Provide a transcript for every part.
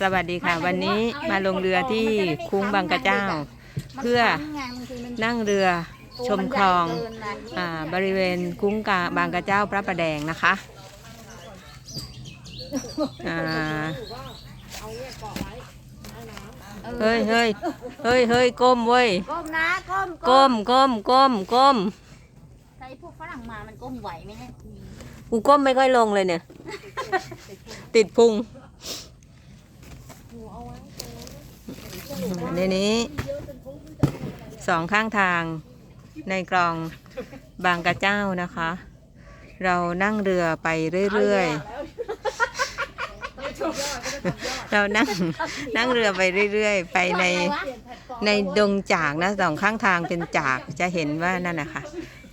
สวัสดีค่ะ วันนี้มาลงเรือที่คุ้งบางกระเจ้า เพื่อนั่งเรือชมคลองอ่าบริเวณคุ้งกาบางกระเจ้าพระประแดงนะคะอ่าเฮ้ยเฮ้ยเฮ้ยเฮ้ยก้มเว้ยก้มนะก้มก้มก้มก้มก้มใช้พวกฝรั่งมามันก้มไหวไหมเนี่ยกูก้มไม่ค่อยลงเลยเนี่ย ติดพุง ในนี้สองข้างทางในกลองบางกระเจ้านะคะ เรานั่งเรือไปเรื่อยๆ เรานั่งนั่งเรือไปเรื่อยๆ ไปในในดงจากนะสองข้างทางเป็นจากจะเห็นว่านั่นนะคะ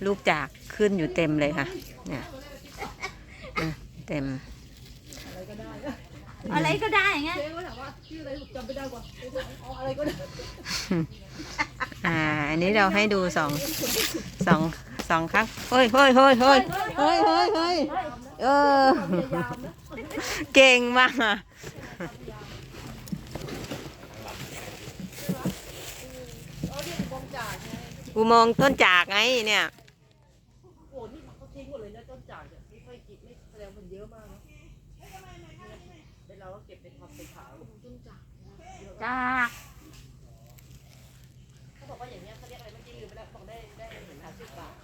ลูกจากขึ้นอยู่เต็มเลยค่ะเนี่ยเต็ม อะไรก็ได้ไงอ่า อันนี้เราให้ดูสองสองสองครั้งเฮ้ยเฮ้ยเฮ้ยเฮ้ยเฮ้ยเฮ้ยเฮ้ยเออ เก่งมากอะอุโมงค์ต้นจากไงเนี่ย จ้าเขาบอกว่าอย่างเงี้ยเขาเรียกอะไรเมื่อกี้ลืมไปแล้วบอกได้ได้เหมือนห้าสิบบาท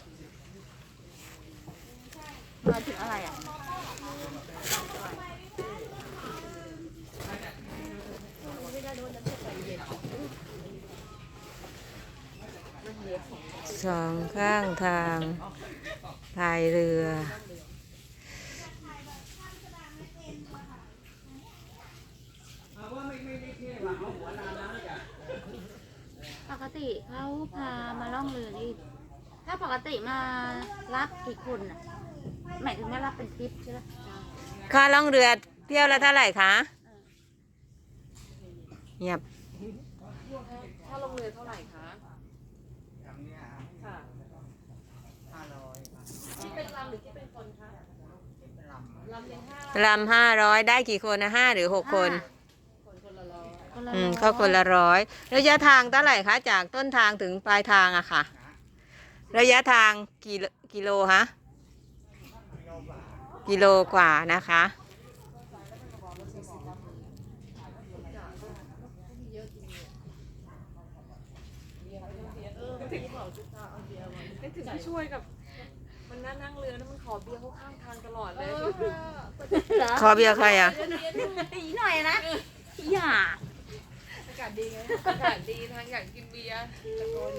มาถึงอะไรอะสองข้างทางพายเรือ ติเขาพามาล่องเรือนี่ถ้าปกติมารับกี่คนอะหมายถึงว่ารับเป็นทริปใช่ไหมค่าล่องเรือเที่ยวละเท่าไหร่คะเงียบถ้าลงเรือเท่าไหร่คะค่ะที่เป็นลำหรือที่เป็นคนคะลำยังห้าลำห้าร้อยได้กี่คนนะห้าหรือหกคนคนคนละร้อย คน ละอืมร้อยก็คนละร้อยระยะทางเท่าไหร่คะจากต้นทางถึงปลายทางอะค่ะ ระยะทางกี่กิโลฮะกิโลกว่านะคะ นึกถึงพี่ช่วยกับ มันนั่งนั่งเรือแล้วมันขอเบียร์เขาข้างทางตลอดเลยเหรอขอเบียร์ใครอะ อีกหน่อยนะ อย่าอากาศ ดีไงอากาศดีทางอยากกินเบียร์ตะโกน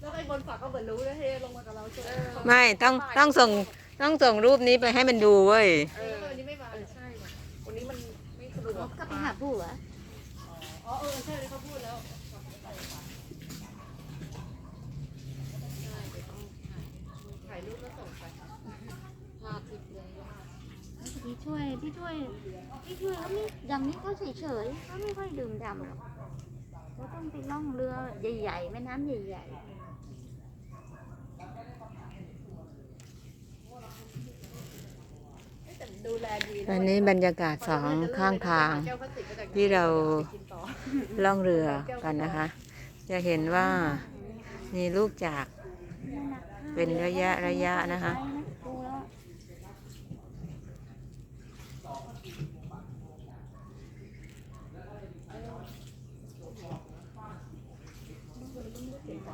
แล้วไอ้บนฝั่งก็เหมือนรู้นะเฮลงมากับเราใช่ไหมไม่ต้องต้องส่งต้องส่งรูปนี้ไปให้มันดูเว้ยเออวันนี้ไม่มาใช่ว่ะวันนี้มันไม่สะดวกก็ไปหาผู้เหรออ๋อเออใช่เลยเขาพูดแล้วถ่ายรูปแล้วส่งไปภาพทิพย์เลย พี่ช่ ยพี่ช่วยพี่ช่วยเขาไม่อย่างนี้เขาเฉยๆเขาไม่ค่อยดื่มด่ำหรอกเขาต้องไปล่องเรือใหญ่ๆแม่น้ำใหญ่แต่ดูแลดีะอันนี้บรรยากาศสองข้างทางที่เราล่องเรือกันนะคะ จะเห็นว่ามีลูกจากเป็นระยะระยะนะคะ ดูแล้ว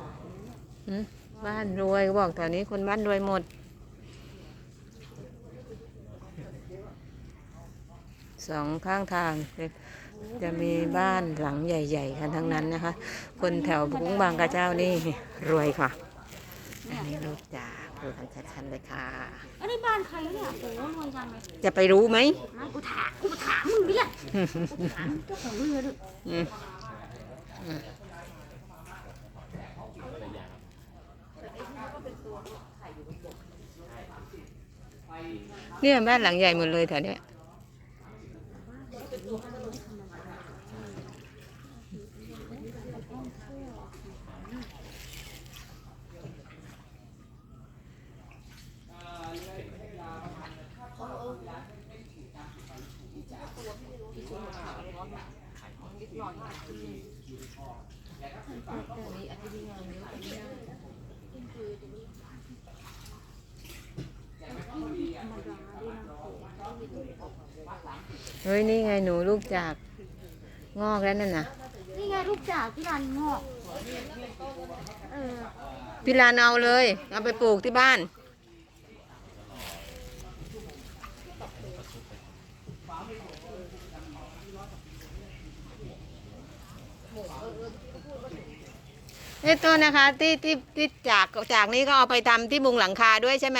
หืมบ้านรวยก็บอกแถวนี้คนบ้านรวยหมด สองข้างทางจะจะมีบ้านหลังใหญ่ ๆ กันทั้งนั้นนะคะ คนแถวกุ้งบางกระเจ้านี่รวยค่ะ อันนี้ลูกจากดูกันชัดๆเลยค่ะอันนี้บ้านใครเนี่ยโอ้โหรวยจังเลยจะไปรู้ไหมมากูถามกูถามมึงดิล่ะกูถามเจ้าของเรือดิอืม เนี่ยบ้านหลังใหญ่หมดเลยแถวเนี้ย อนนิดหน่อยคือแต่นี้อาทิตย์นี้งาน เยอะไม่ได้คือตรงนี้เฮ้ยนี่ไงหนูลูกจากงอกแล้วนั่นน่ะ นี่ไงลูกจากที่ร้านงอก เออ พี่ลานเอาเลย เอาไปปลูกที่บ้าน นี่ตัวนะคะ ที่ที่ที่จากจากนี้ก็เอาไปทำที่มุงหลังคาด้วยใช่ไหม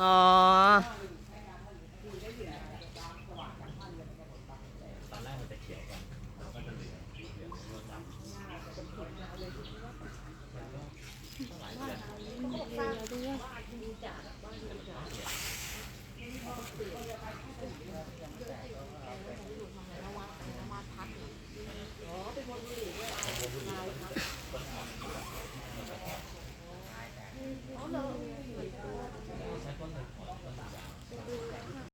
อ๋อ ตอนแร